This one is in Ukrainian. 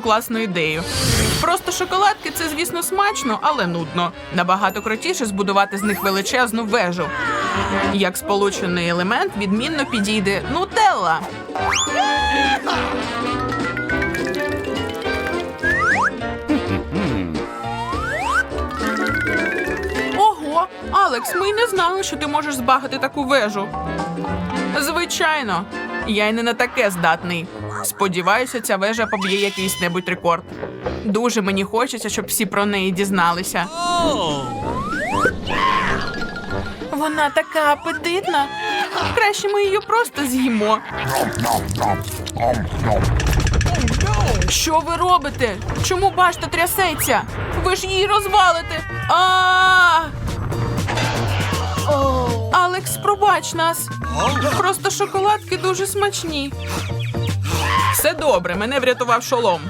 класну ідею. Просто шоколадки це, звісно, смачно, але нудно. Набагато крутіше збудувати з них величезну вежу. Як сполучений елемент відмінно підійде нутелла. Ого, Алекс, ми й не знали, що ти можеш збагати таку вежу. Звичайно, я й не на таке здатний. Сподіваюся, ця вежа поб'є якийсь небудь рекорд. Дуже мені хочеться, щоб всі про неї дізналися. Вона така апетитна. Краще ми її просто з'їмо. Що ви робите? Чому башта трясеться? Ви ж її розвалите. Алекс, пробач нас. Просто шоколадки дуже смачні. Все добре, мене врятував шолом.